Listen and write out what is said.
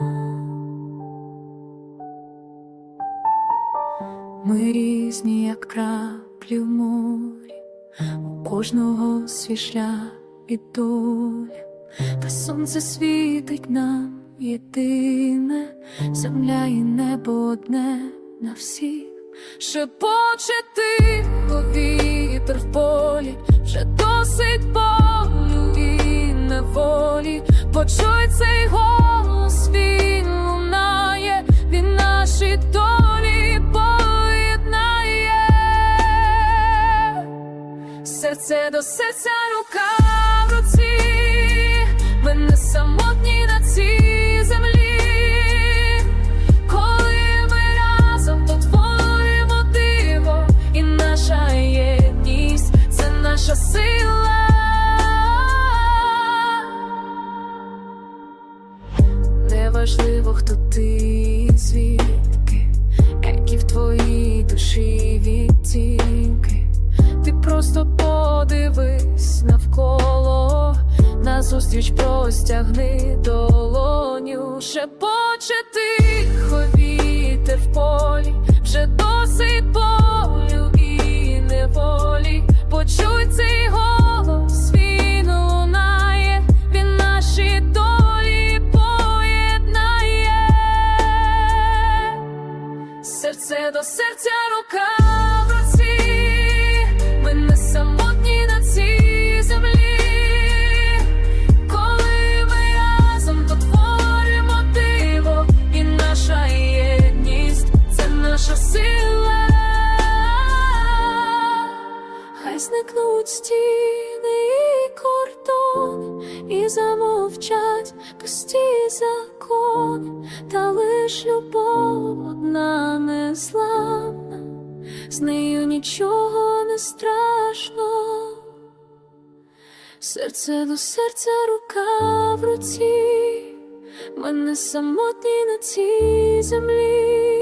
Ми різні, як краплі в морі, у кожного свій шлях і доля, та сонце світить нам єдине, земля і небо одне на всіх, шепоче тихо вітер в полі, вже досить болю і неволі, почуй цей голос. Серце до серця, рука в руці, ми не самотні на цій землі. Коли ми разом, то творимо диво, і наша єдність це наша сила. Неважливо, хто ти звідки, які в твоїй душі відтінки. Назустріч простягни долоню, шепоче тихо вітер в полі, вже досить болю і неволі. Почуй цей голос, він лунає, він наші долі поєднає. Серце до серця, рука Хай зникнуть стіни і кордон, і замовчать пусті закони, та лиш любов одна незламна, з нею нічого не страшно. Серце до серця, рука в руці, ми не самотні на цій землі.